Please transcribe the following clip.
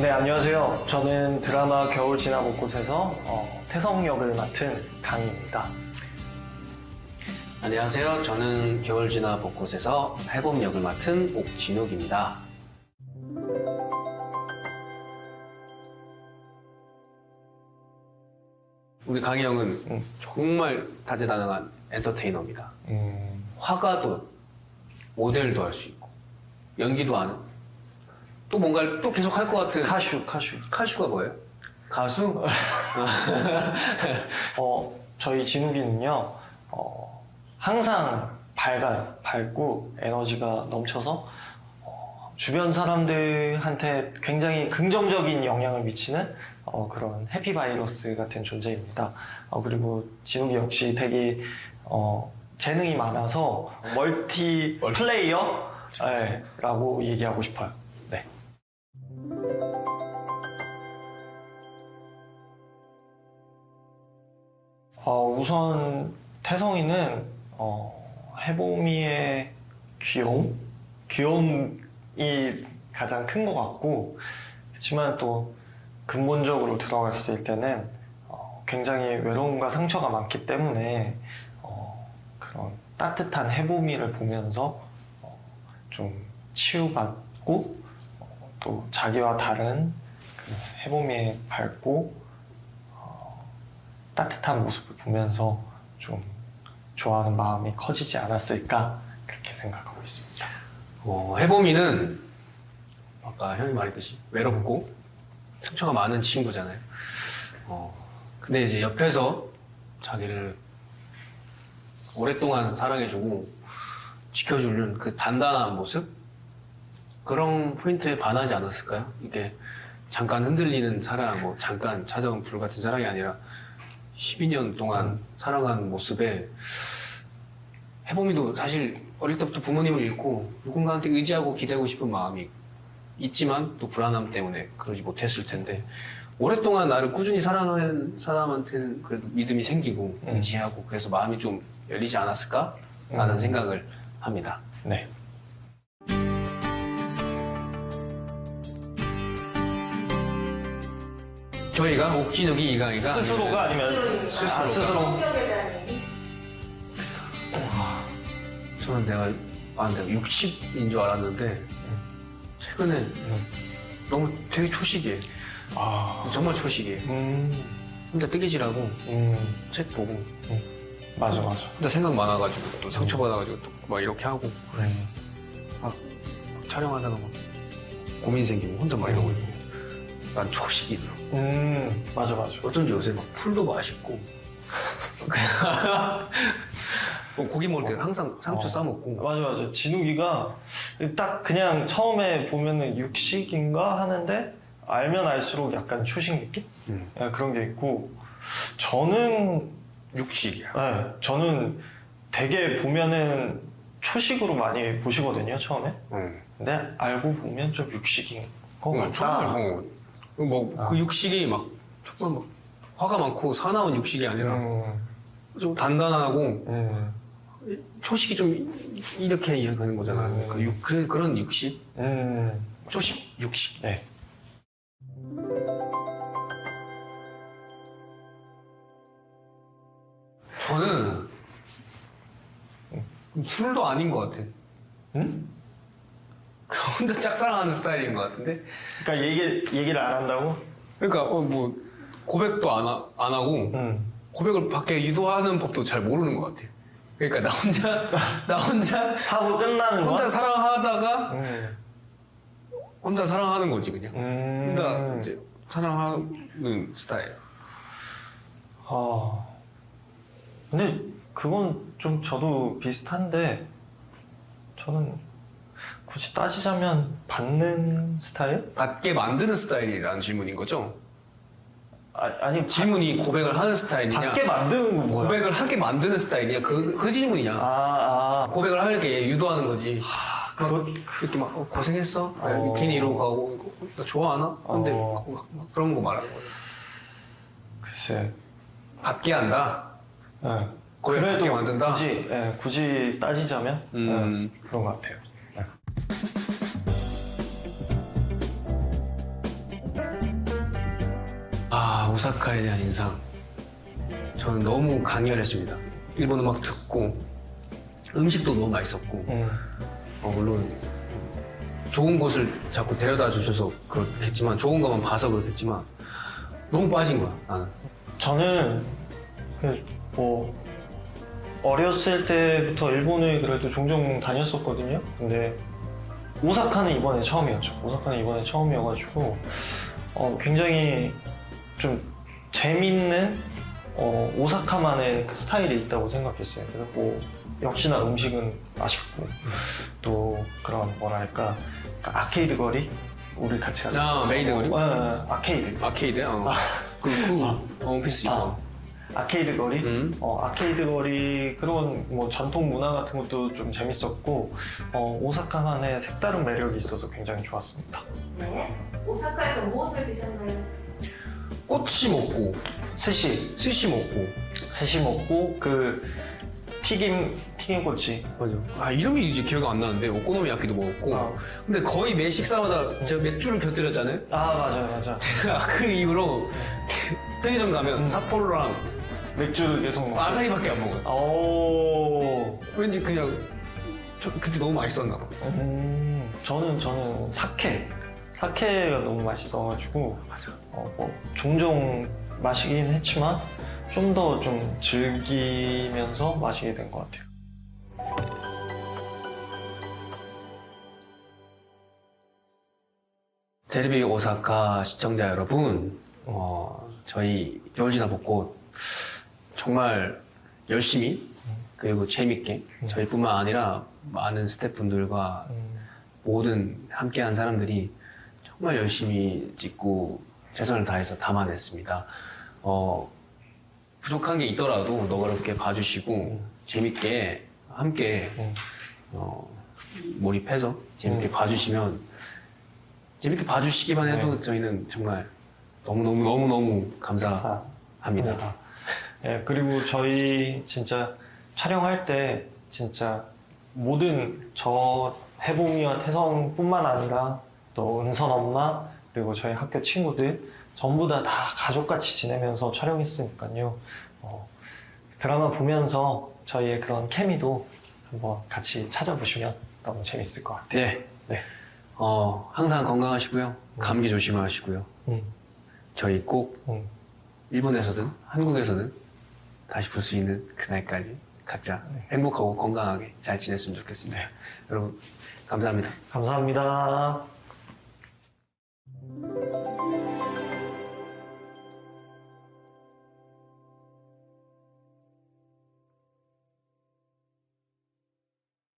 네, 안녕하세요. 저는 드라마 겨울 지나 곳곳에서 어, 태성 역을 맡은 강희입니다. 안녕하세요. 저는 겨울 지나 벚꽃에서 해봄 역을 맡은 옥진욱입니다. 우리 강희 형은 음. 정말 다재다능한 엔터테이너입니다. 음, 화가도 모델도 할 수 있고 연기도 하는 또 뭔가를 또 계속 할 것 같은 카슈, 카슈. 카슈가 뭐예요? 가수? 어, 저희 진욱이는요, 어, 항상 밝아요. 밝고 에너지가 넘쳐서 어, 주변 사람들한테 굉장히 긍정적인 영향을 미치는 어, 그런 해피 바이러스 같은 존재입니다. 어, 그리고 진욱이 역시 되게 어, 재능이 많아서 멀티 플레이어 네, 라고 얘기하고 싶어요. 어, 우선 태성이는 어, 해보미의 귀여움? 귀여움이 가장 큰 것 같고 그렇지만 또 근본적으로 들어갔을 때는 어, 굉장히 외로움과 상처가 많기 때문에 어, 그런 따뜻한 해보미를 보면서 어, 좀 치유받고 어, 또 자기와 다른 그 해보미의 밝고 어, 따뜻한 모습을 보면서 좀 좋아하는 마음이 커지지 않았을까 그렇게 생각하고 있습니다. 어, 해봄이는 아까 형이 말했듯이 외롭고 상처가 많은 친구잖아요. 어, 근데 이제 옆에서 자기를 오랫동안 사랑해주고 지켜주는 그 단단한 모습 그런 포인트에 반하지 않았을까요? 이게 잠깐 흔들리는 사랑, 뭐 잠깐 찾아온 불 같은 사랑이 아니라 12년 동안 사랑한 모습에 해봄이도 사실 어릴 때부터 부모님을 잃고 누군가한테 의지하고 기대고 싶은 마음이 있지만 또 불안함 때문에 그러지 못했을 텐데 오랫동안 나를 꾸준히 사랑하는 사람한테는 그래도 믿음이 생기고 음. 의지하고 그래서 마음이 좀 열리지 않았을까라는 음. 생각을 합니다. 네. 저희가 옥진욱이 이강이가 스스로가 아니면 스스로가. 아, 스스로 성격에 대한 얘기? 저는 내가 아 내가 60인 줄 알았는데 최근에 너무 되게 초식이에요. 아, 정말 초식이에요. 음, 혼자 뜨개질하고 음, 책 보고 맞아, 맞아. 혼자 생각 많아가지고 또 상처 받아가지고 또 막 이렇게 하고 음, 막 촬영하다가 막 고민 생기고 혼자 막 이러고 있고 난 초식이더라고 음, 맞아, 맞아. 어쩐지 요새 막 풀도 맛있고 뭐 고기 먹을 때 항상 상추 어. 싸먹고 맞아, 맞아. 진욱이가 딱 그냥 처음에 보면은 육식인가 하는데 알면 알수록 약간 초식 느낌? 음. 예, 그런 게 있고 저는 육식이야 네, 저는 되게 보면은 초식으로 많이 보시거든요, 처음에. 응. 근데 알고 보면 좀 육식인 것 어, 같다. 정말 뭐 그 아. 육식이 막 정말 막 화가 많고 사나운 육식이 아니라 음, 좀 단단하고 음, 초식이 좀 이렇게 이해가는 거잖아. 음. 그 육, 그래, 그런 육식? 음, 초식, 육식. 네. 저는 술도 아닌 것 같아. 음? 혼자 짝사랑하는 스타일인 것 같은데. 그러니까 얘기 얘기를 안 한다고? 그러니까 어, 뭐 고백도 안, 하, 안 하고 음, 고백을 밖에 유도하는 법도 잘 모르는 것 같아. 그러니까 나 혼자 나 혼자 하고 끝나는 거. 혼자 사랑하다가 음, 혼자 사랑하는 거지 그냥. 음, 혼자 이제 사랑하는 스타일. 아, 근데 그건 좀 저도 비슷한데 저는 굳이 따지자면 받는 스타일? 받게 만드는 스타일이라는 질문인 거죠? 아, 아니 질문이 고백을 하는 스타일이냐? 받게 만드는 건 뭐야? 고백을 하게 만드는 스타일이냐? 그, 그 질문이냐? 아, 아, 고백을 하게 유도하는 거지. 그거 막 이렇게 막 어, 고생했어? 막 어. 이렇게 괜히 이러고 가고 이거 나 좋아하나? 근데 어. 막- 막 그런 거 말하는 거야. 글쎄. 받게 한다. 네. 고백 받게 만든다? 굳이 예, 굳이 따지자면 음. 예, 그런 것 같아요. 오사카에 대한 인상. 저는 너무 강렬했습니다. 일본 음악 듣고 음식도 너무 맛있었고 음, 어, 물론 좋은 곳을 자꾸 데려다 주셔서 그렇겠지만 좋은 것만 봐서 그렇겠지만 너무 빠진 거야 나는. 저는 그 뭐 어렸을 때부터 일본을 그래도 종종 다녔었거든요. 근데 오사카는 이번에 처음이었죠. 오사카는 이번에 처음이어가지고 어, 굉장히 좀 재밌는 어, 오사카만의 그 스타일이 있다고 생각했어요. 그리고 역시나 음식은 맛있고 또 그런 뭐랄까 그 아케이드 거리 우리 같이 가서 아, 메이드 거리? 어, 어, 아케이드 아케이드? 어. 그, 그 원피스 입고. 아. 아케이드 거리, 음. 어, 아케이드 거리 그런 뭐 전통 문화 같은 것도 좀 재밌었고 어, 오사카만의 색다른 매력이 있어서 굉장히 좋았습니다. 네. 오사카에서 무엇을 드셨나요? 꼬치 먹고 스시, 스시 먹고 스시 먹고 그 튀김 튀김 꼬치. 맞아. 아 이름이 이제 기억 안 나는데 오코노미야키도 먹었고 아. 근데 거의 매 식사마다 제가 맥주를 곁들였잖아요. 아 맞아 맞아. 제가 그 이후로 편의점 가면 음. 삿포로랑 맥주를 계속 먹고. 아사히밖에 안 먹어요. 오. 왠지 그냥 저 그때 너무 맛있었나 봐. 음, 저는 저는 사케. 사케가 너무 맛있어가지고 맞아. 어, 뭐 종종 마시긴 했지만 좀 더 좀 즐기면서 마시게 된 것 같아요. 테레비 오사카 시청자 여러분, 어, 저희 겨울지나 벚꽃 정말 열심히 그리고 재밌게 저희뿐만 아니라 많은 스태프분들과 음, 모든 함께한 사람들이 정말 열심히 찍고 최선을 다해서 담아냈습니다. 어, 부족한 게 있더라도 너그럽게 봐주시고 재밌게 함께 음. 어, 몰입해서 재밌게 음. 봐주시면 재밌게 봐주시기만 해도 네. 저희는 정말 너무 너무 너무 너무 감사합니다. 감사합니다. 예, 그리고 저희 진짜 촬영할 때 진짜 모든 저 해봉이와 태성뿐만 아니라 또 은선 엄마 그리고 저희 학교 친구들 전부 다 다 가족같이 지내면서 촬영했으니까요. 어, 드라마 보면서 저희의 그런 케미도 한번 같이 찾아보시면 너무 재밌을 것 같아요. 네. 네. 어, 항상 건강하시고요. 감기 조심하시고요. 음, 저희 꼭 음. 일본에서든 한국에서든 다시 볼 수 있는 그날까지 각자 행복하고 건강하게 잘 지냈으면 좋겠습니다. 여러분 감사합니다. 감사합니다. Thank you.